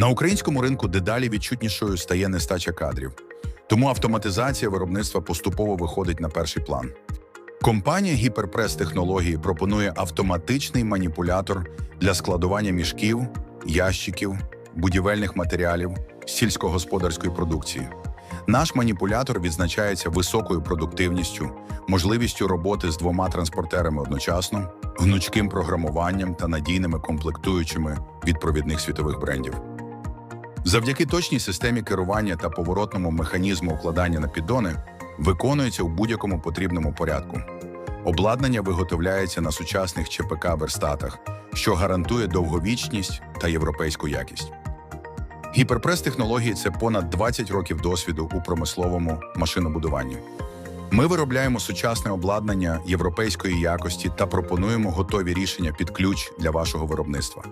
На українському ринку дедалі відчутнішою стає нестача кадрів, тому автоматизація виробництва поступово виходить на перший план. Компанія Гіперпрес Технології пропонує автоматичний маніпулятор для складування мішків, ящиків, будівельних матеріалів, сільськогосподарської продукції. Наш маніпулятор відзначається високою продуктивністю, можливістю роботи з двома транспортерами одночасно, гнучким програмуванням та надійними комплектуючими від провідних світових брендів. Завдяки точній системі керування та поворотному механізму укладання на піддони виконується у будь-якому потрібному порядку. Обладнання виготовляється на сучасних ЧПК верстатах, що гарантує довговічність та європейську якість. Гіперпрес технології це понад 20 років досвіду у промисловому машинобудуванні. Ми виробляємо сучасне обладнання європейської якості та пропонуємо готові рішення під ключ для вашого виробництва.